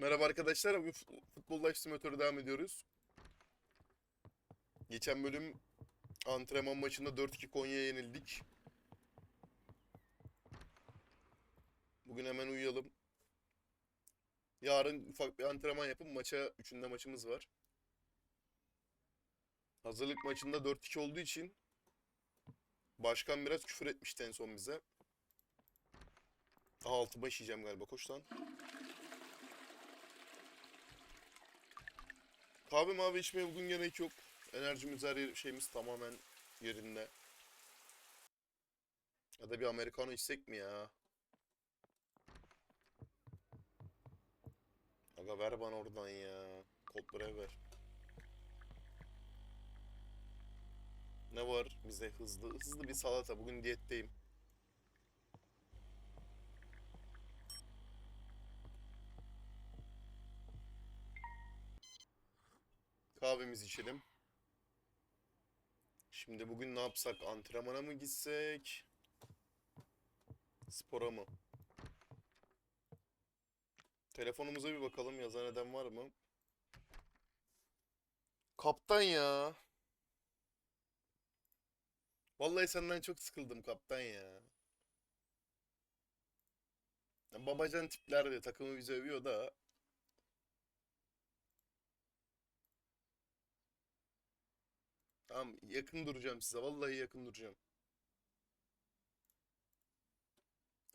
Merhaba arkadaşlar. Bugün fut- Futbol Life Simulator'a devam ediyoruz. Geçen bölüm antrenman maçında 4-2 Konya'ya yenildik. Bugün hemen uyuyalım. Yarın ufak bir antrenman yapıp maça, üçünde maçımız var. Hazırlık maçında 4-2 olduğu için başkan biraz küfür etmişti en son bize. Aha altıma işeyeceğim galiba. Koş lan. Kahve mavi içmeye bugün gerek yok. Enerjimiz her yer- şeyimiz tamamen yerinde. Ya da bir americano içsek mi ya? Aga ver bana oradan ya. Kodları ver. Ne var bize hızlı hızlı bir salata. Bugün diyetteyim. Kahvemizi içelim. Şimdi bugün ne yapsak? Antrenmana mı gitsek? Spora mı? Telefonumuza bir bakalım. Yazan eden var mı? Kaptan ya. Vallahi senden çok sıkıldım kaptan ya. Babacan tipler de takımı bize övüyor da. Tamam yakın duracağım size. Vallahi yakın duracağım.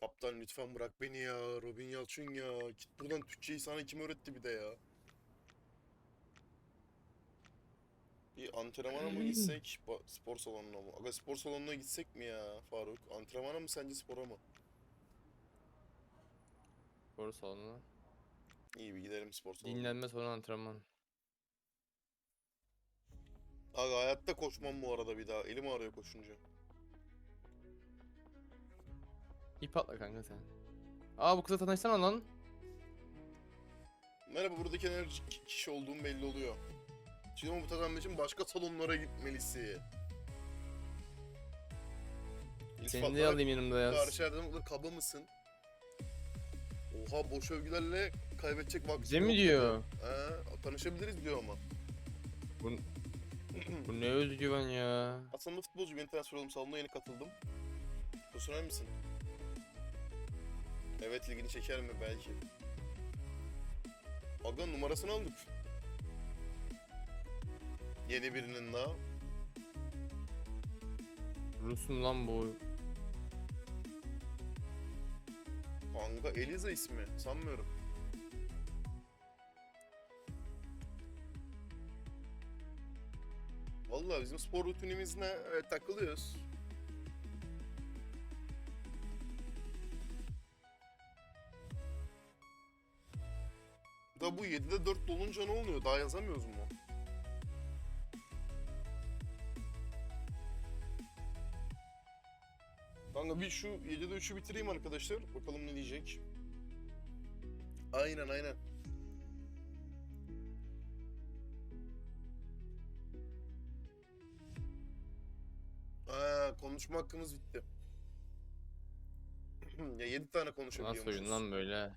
Kaptan lütfen bırak beni ya. Robin Yalçın ya. Git buradan Türkçeyi sana kim öğretti bir de ya. Bir antrenmana mı gitsek? Spor salonuna mı? Aga spor salonuna gitsek mi ya Faruk? Antrenmana mı sence spora mı? Spor salonu. İyi bir gidelim spor salonuna. Dinlenme sonra antrenman. Aga hayatta koşmam bu arada bir daha. Elim ağrıyor koşunca. İp atla kanka sen. Aa bu kıza tanışsana lan. Merhaba buradaki enerjik kişi olduğum belli oluyor. Şimdi ama bu kazanmak için başka salonlara gitmelisin. Seni de alayım yanımda yaz. Karşı yerden kaba mısın? Oha boş övgülerle kaybedecek vakti Bize mi diyor? He, tanışabiliriz diyor ama. Bu, bu ne özgüven ya. Aslında futbolcu yeni transfer oldum salonuna yeni katıldım. Profesyonel misin? Evet ilgini çeker mi belki. Aga numarasını aldık. Yeni birinin daha. Rus'um lan bu. Anga Eliza ismi. Sanmıyorum. Vallahi bizim spor rutinimiz ne? Evet, takılıyoruz. Da bu 7'de 4 dolunca ne oluyor? Daha yazamıyoruz mu? Kanka bir şu 7'de 3'ü bitireyim arkadaşlar. Bakalım ne diyecek. Aynen aynen. Konuşma hakkımız bitti. ya 7 tane Nasıl konuşabiliyormuşuz. oyun lan böyle?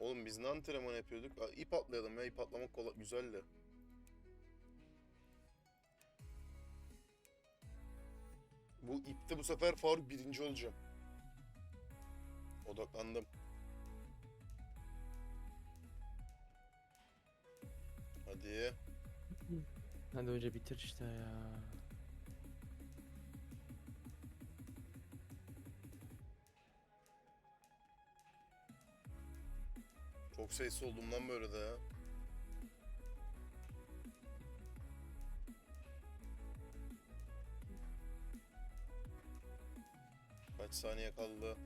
Oğlum biz ne antrenman yapıyorduk? Aa, ip atlayalım ya. ip atlamak kolay, güzeldi. Bu ipte bu sefer Faruk birinci olacağım. Odaklandım. Hadi. Hadi hoca bitir işte ya. Çok sesli oldum lan böyle de ya. Kaç saniye kaldı?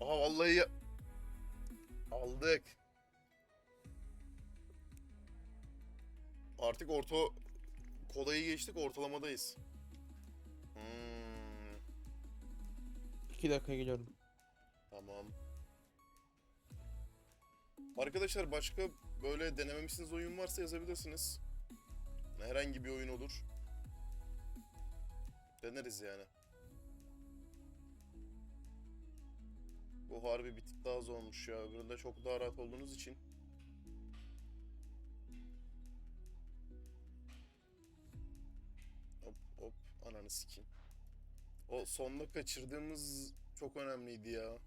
Aha vallahi ya- aldık. Artık orta kolayı geçtik ortalamadayız. Hmm. 2 dakika geliyorum. Tamam. Arkadaşlar başka böyle denememişsiniz oyun varsa yazabilirsiniz. Herhangi bir oyun olur. Deneriz yani. Bu harbi bir tık daha zormuş ya. Öbüründe çok daha rahat olduğunuz için. Hop hop ananı sikeyim. O sonda kaçırdığımız çok önemliydi ya.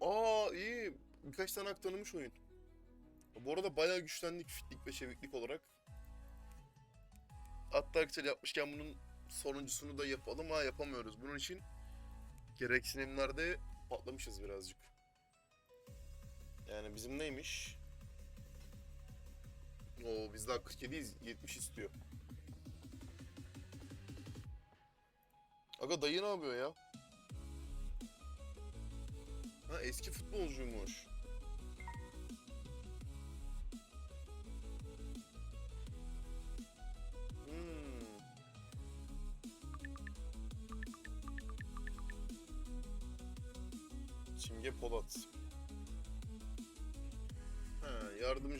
Aa iyi. Birkaç tane hak tanımış oyun. Bu arada bayağı güçlendik fitlik ve çeviklik olarak. Hatta arkadaşlar yapmışken bunun sonuncusunu da yapalım ha yapamıyoruz. Bunun için gereksinimlerde patlamışız birazcık. Yani bizim neymiş? Oo biz daha 47'yiz. 70 istiyor. Aga dayı ne yapıyor ya? Ha eski futbolcuymuş.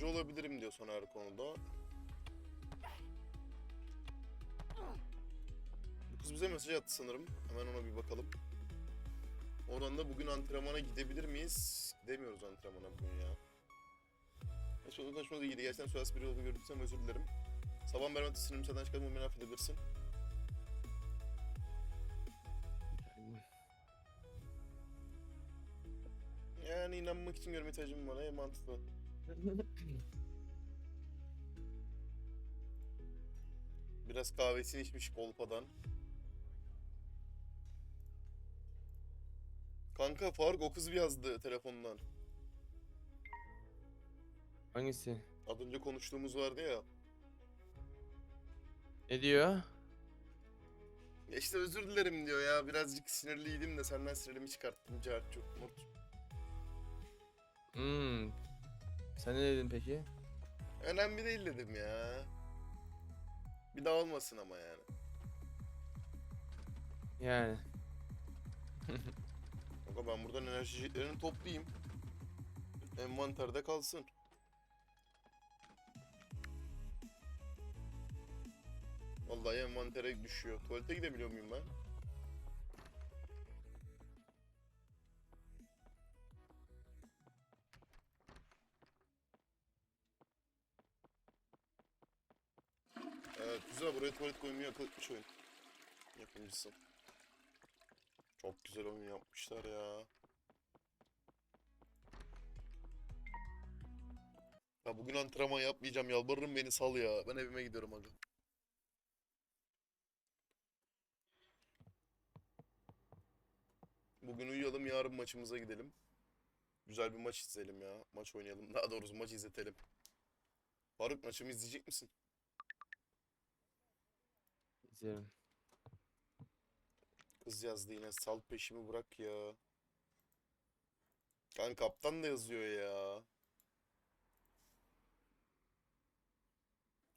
Yardımcı olabilirim diyor son her konuda. Bu kız bize mesaj attı sanırım. Hemen ona bir bakalım. Oradan da bugün antrenmana gidebilir miyiz? Gidemiyoruz antrenmana bugün ya. Neyse onun konuşmada iyiydi. Gerçekten söylesi biri olduğunu gördüysem özür dilerim. Sabah Bermat'ı sinirimi çıkardım beni affedebilirsin. Yani inanmak için görme ihtiyacım var. Ya mantıklı. Biraz kahvesini içmiş kolpadan. Kanka Faruk o kız bir yazdı telefondan. Hangisi? Az önce konuştuğumuz vardı ya. Ne diyor? Ya işte özür dilerim diyor ya. Birazcık sinirliydim de senden sinirimi çıkarttım. Cahit çok mut. Hmm. Sen ne dedin peki? Önemli değil dedim ya. Bir daha olmasın ama yani. Yani. Kanka ben buradan enerji jetlerini toplayayım. Envanterde kalsın. Vallahi envantere düşüyor. Tuvalete gidebiliyor muyum ben? Evet güzel buraya tuvalet koymayı akıl etmiş oyun. Yapımcısı. Çok güzel oyun yapmışlar ya. Ya bugün antrenman yapmayacağım yalvarırım beni sal ya. Ben evime gidiyorum aga. Bugün uyuyalım yarın maçımıza gidelim. Güzel bir maç izleyelim ya. Maç oynayalım. Daha doğrusu maç izletelim. Faruk maçımı izleyecek misin? İzlerim. Kız yazdı yine sal peşimi bırak ya. Kan kaptan da yazıyor ya.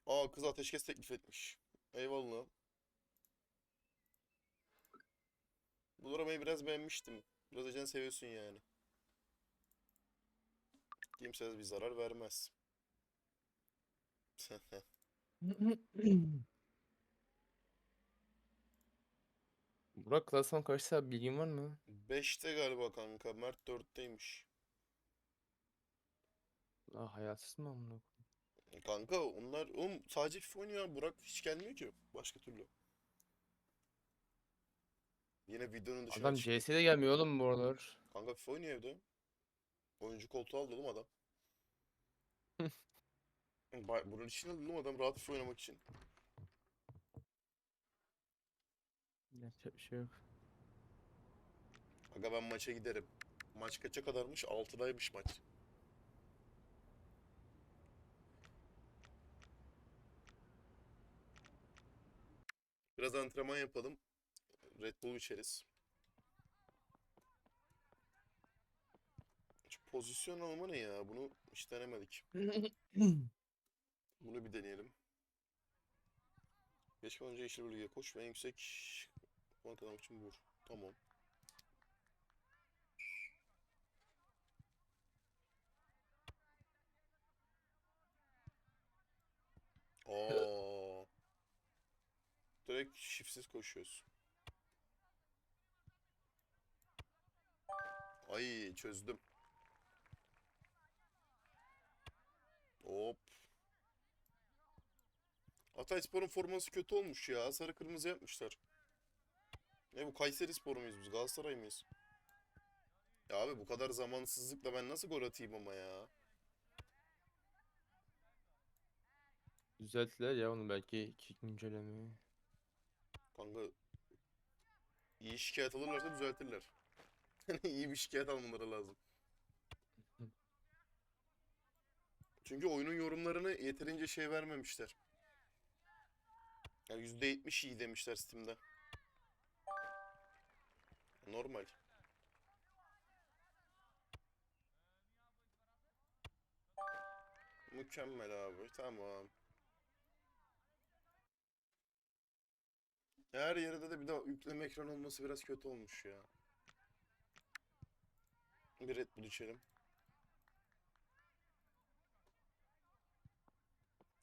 Aa kız ateşkes teklif etmiş. Eyvallah. Bu dramayı biraz beğenmiştim. Biraz Ecen seviyorsun yani. Kimse bir zarar vermez. Burak klasman kaçsa bilgin var mı? 5'te galiba kanka. Mert 4'teymiş. La hayatsız mı amına koyayım? Kanka onlar oğlum sadece FIFA oynuyor. Burak hiç gelmiyor ki başka türlü. Yine videonun dışına Adam çık- CS'de gelmiyor oğlum bu aralar. Kanka FIFA oynuyor evde. Oyuncu koltuğu aldı oğlum adam. Ba- Bunun için aldı oğlum adam rahat FIFA oynamak için. Yapacak bir şey yok. Aga ben maça giderim. Maç kaça kadarmış? 6'daymış maç. Biraz antrenman yapalım. Red Bull içeriz. Şu pozisyon alma ne ya? Bunu hiç denemedik. Bunu bir deneyelim. Geçmeden önce yeşil bölgeye koş ve en yüksek Puan kazanmak için vur. Tamam. Aa. Direkt şifsiz koşuyoruz. Ay çözdüm. Hop. Hatay Spor'un forması kötü olmuş ya. Sarı kırmızı yapmışlar. Ne bu Kayseri Spor muyuz biz? Galatasaray mıyız? Ya abi bu kadar zamansızlıkla ben nasıl gol atayım ama ya? Düzelttiler ya onu belki iki güncellemeyi. Kanka iyi şikayet alırlarsa düzeltirler. iyi bir şikayet almaları lazım. Çünkü oyunun yorumlarını yeterince şey vermemişler. Ya %70 iyi demişler Steam'de. Normal. Mükemmel abi. Tamam. Her yerde de bir daha yükleme ekran olması biraz kötü olmuş ya. Bir Red Bull içelim.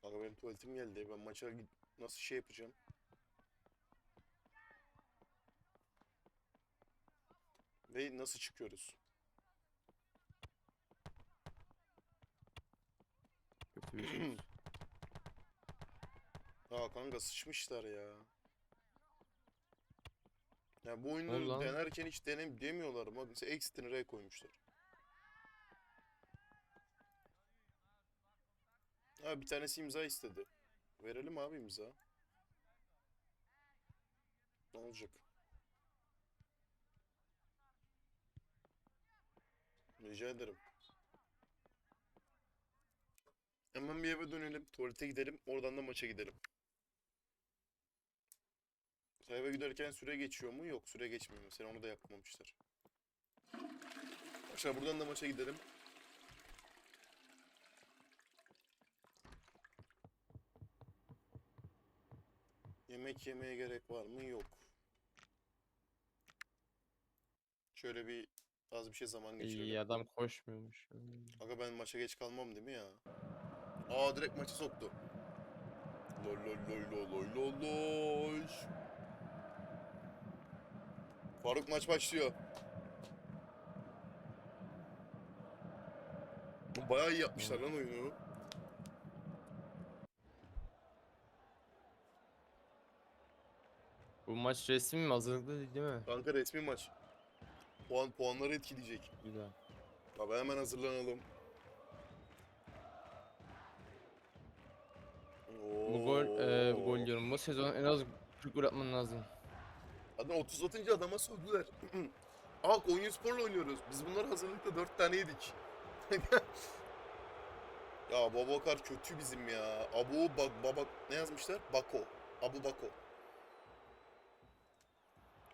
Aga benim tuvaletim geldi. Ben maça nasıl şey yapacağım? Ve nasıl çıkıyoruz? Kötü bir şey. Ya kanka sıçmışlar ya. Ya bu oyunu oldu lan? denerken hiç denem demiyorlar. Bak mesela Ext'ini R koymuşlar. Ha bir tanesi imza istedi. Verelim abi imza. Ne olacak? Rica ederim. Hemen bir eve dönelim. Tuvalete gidelim. Oradan da maça gidelim. Eve giderken süre geçiyor mu? Yok süre geçmiyor. Mesela onu da yapmamışlar. Arkadaşlar buradan da maça gidelim. Yemek yemeye gerek var mı? Yok. Şöyle bir az bir şey zaman geçirelim. İyi adam koşmuyormuş. Aga ben maça geç kalmam değil mi ya? Aa direkt maçı soktu. Lol lol lol lol lol lol lol. Faruk maç başlıyor. Bayağı iyi yapmışlar lan oyunu. Bu maç resmi mi? Hazırlıklı değil, değil mi? Kanka resmi maç. Puan puanları etkileyecek. Güzel. Abi hemen hazırlanalım. Bu gol, e, bu Oo. gol diyorum. Bu sezon en az 40 gol atman lazım. Adam 30 atınca adama sövdüler. Aa Konyaspor'la oynuyoruz. Biz bunlar hazırlıkta 4 tane yedik. ya Babakar kötü bizim ya. Abu bak babak ne yazmışlar? Bako. Abu Bako.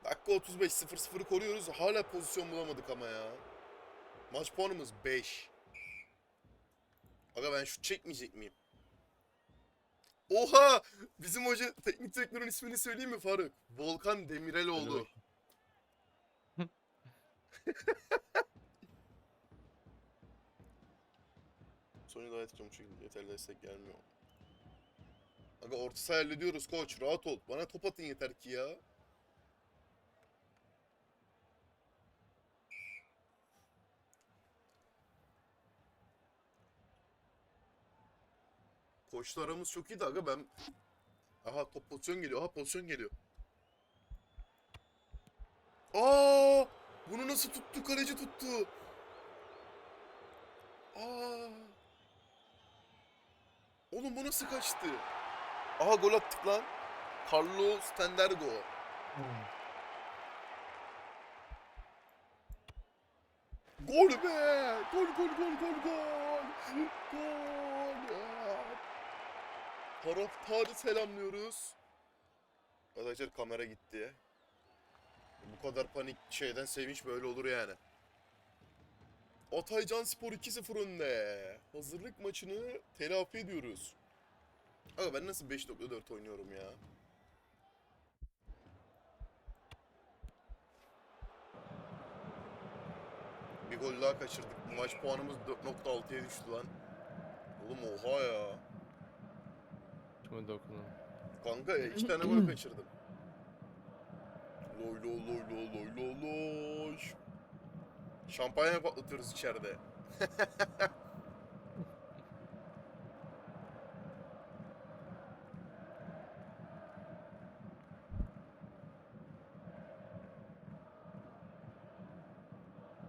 Dakika 35 0-0'ı koruyoruz. Hala pozisyon bulamadık ama ya. Maç puanımız 5. Aga ben şu çekmeyecek miyim? Oha! Bizim hoca teknik direktörün ismini söyleyeyim mi Faruk? Volkan Demireloğlu. bakayım. Sony daha etkili şekilde yeterli destek gelmiyor. Aga orta saha hallediyoruz koç rahat ol. Bana top atın yeter ki ya. Koçla aramız çok iyiydi aga ben... Aha top pozisyon geliyor. Aha pozisyon geliyor. Aa! Bunu nasıl tuttu? Kaleci tuttu. Aa! Oğlum bu nasıl kaçtı? Aha gol attık lan. Carlos Tendergo. Gol be! Gol gol gol gol gol! Gol! Taraftarı selamlıyoruz. Arkadaşlar kamera gitti. Bu kadar panik şeyden sevinç böyle olur yani. Ataycan Spor 2-0 önde. Hazırlık maçını telafi ediyoruz. Aga ben nasıl 5.4 oynuyorum ya? Bir gol daha kaçırdık. Maç puanımız 4.6'ya düştü lan. Oğlum oha ya. Kime dokunun. Kanka iki tane gol kaçırdım. Loy loy loy loy loy loy loy. Şampanya patlatıyoruz içeride.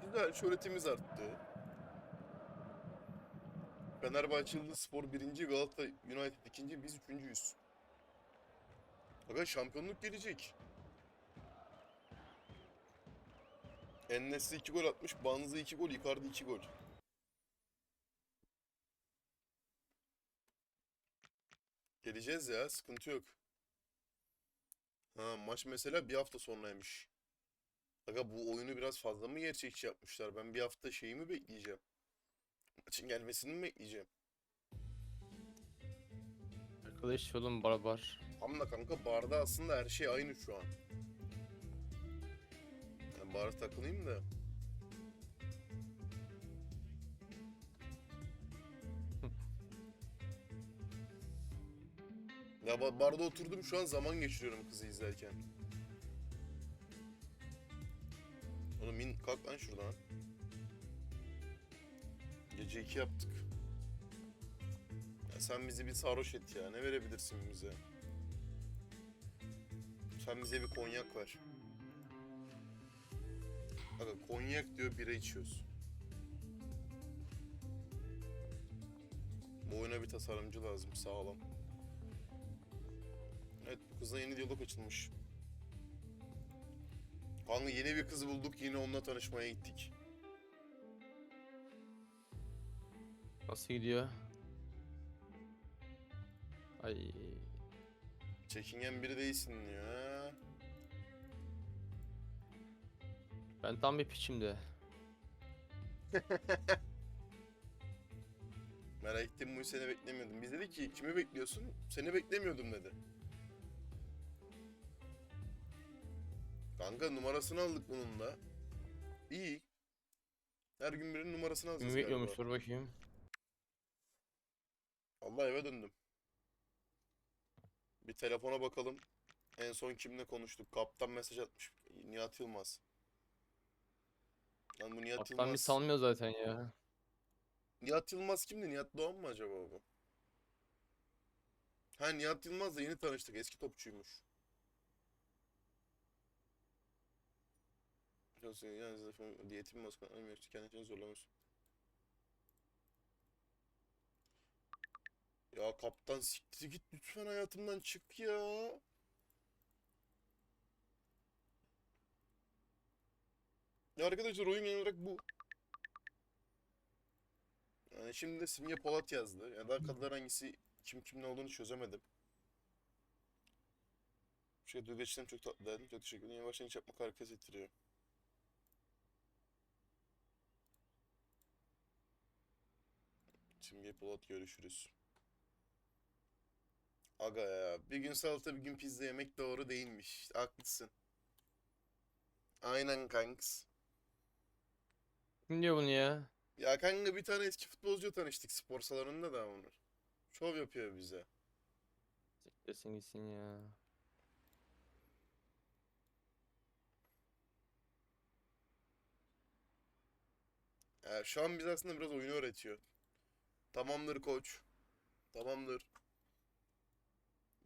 Güzel, şöhretimiz arttı. Fenerbahçe Yıldız Spor birinci, Galatasaray United ikinci, biz üçüncüyüz. Fakat şampiyonluk gelecek. Enes'i 2 gol atmış, Banzı 2 gol, Icardi 2 gol. Geleceğiz ya, sıkıntı yok. Ha, maç mesela bir hafta sonraymış. Aga bu oyunu biraz fazla mı gerçekçi yapmışlar? Ben bir hafta şeyi mi bekleyeceğim? Maçın gelmesini mi bekleyeceğim? Arkadaş oğlum barbar. Ama kanka barda aslında her şey aynı şu an. Ben bara takılayım da. ya ba- barda oturdum şu an zaman geçiriyorum kızı izlerken. Oğlum in kalk lan şuradan. Gece iki yaptık. Ya sen bizi bir sarhoş et ya. Ne verebilirsin bize? Sen bize bir konyak ver. Aga konyak diyor bira içiyoruz. Bu oyuna bir tasarımcı lazım sağlam. Evet bu kızla yeni diyalog açılmış. Kanka yeni bir kız bulduk yine onunla tanışmaya gittik. Nasıl gidiyor? Ay. Çekingen biri değilsin ha. Ben tam bir piçim de. Merak ettim bu seni beklemiyordum. Biz dedi ki kimi bekliyorsun? Seni beklemiyordum dedi. Kanka numarasını aldık bunun da. İyi. Her gün birinin numarasını alacağız Kimi galiba. bekliyormuş dur bakayım. Allah eve döndüm. Bir telefona bakalım. En son kimle konuştuk? Kaptan mesaj atmış. Nihat Yılmaz. Lan bu Nihat Kaptan bir Yılmaz. salmıyor zaten ya. Nihat Yılmaz kimdi? Nihat Doğan mı acaba bu? Ha Nihat Yılmaz'la yeni tanıştık. Eski topçuymuş. Diyetim baskın almıyor. Kendini zorlamış. Ya kaptan siktir git lütfen hayatımdan çık ya. Ya arkadaşlar oyun genel olarak bu. Yani şimdi de Simge Polat yazdı. Ya daha kadar hangisi kim kimin olduğunu çözemedim. Şey duygu açısından çok tatlı derdim. Çok teşekkür ederim. Yavaştan hiç yapmak hareket ettiriyor. Simge Polat görüşürüz. Aga ya bir gün salata bir gün pizza yemek doğru değilmiş. Haklısın. Aynen kanks. Kim diyor bunu ya? Ya kanka bir tane eski futbolcu tanıştık spor salonunda da Onur. Şov yapıyor bize. Siktirsin gitsin ya. Ya şu an bize aslında biraz oyunu öğretiyor. Tamamdır koç. Tamamdır.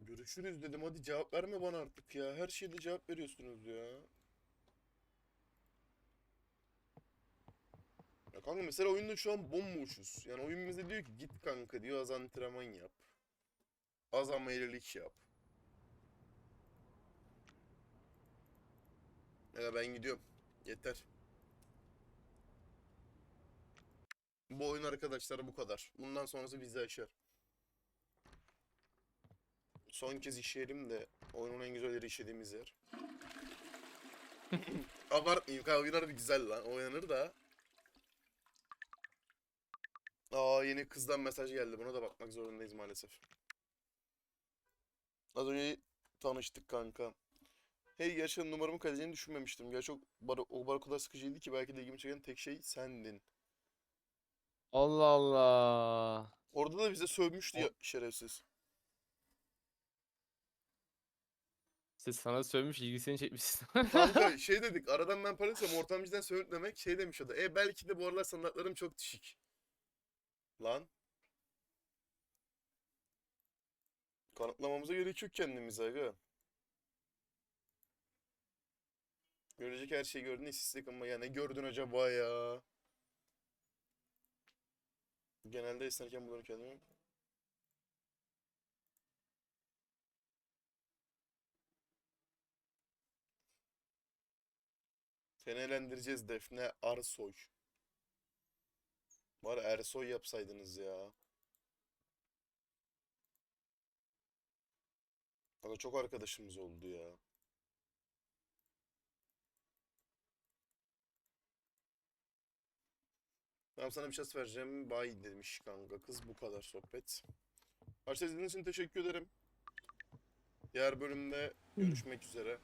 Görüşürüz dedim hadi cevap verme bana artık ya. Her şeyde cevap veriyorsunuz ya. Ya kanka mesela oyunda şu an bomboşuz. Yani oyun bize diyor ki git kanka diyor az antrenman yap. Az amelilik yap. Ya ben gidiyorum. Yeter. Bu oyun arkadaşlar bu kadar. Bundan sonrası bizi aşar. Son kez işeyelim de oyunun en güzel yeri işlediğimiz yer. Abartmayayım. Kanka oyun harbi güzel lan. Oynanır da. Aa yeni kızdan mesaj geldi. Buna da bakmak zorundayız maalesef. Az önce tanıştık kanka. Hey gerçekten numaramı kaydedeceğini düşünmemiştim. Gerçi o bar, o bar o kadar sıkıcıydı ki belki de ilgimi çeken tek şey sendin. Allah Allah. Orada da bize sövmüştü O- ya şerefsiz. Siz sana sövmüş ilgisini çekmişsin. Kanka şey dedik aradan ben para istem ortamcıdan demek şey demiş o da. E belki de bu aralar standartlarım çok düşük. Lan. Kanıtlamamıza gerek yok kendimize aga. Görecek her şeyi gördün istatistik ama ya ne gördün acaba ya? Genelde esnerken bunları kendime... Seni eğlendireceğiz Defne Arsoy. Var Ersoy yapsaydınız ya. Aga çok arkadaşımız oldu ya. Tamam sana bir şans vereceğim. Bay demiş kanka. Kız bu kadar sohbet. Arkadaşlar izlediğiniz için teşekkür ederim. Diğer bölümde görüşmek üzere.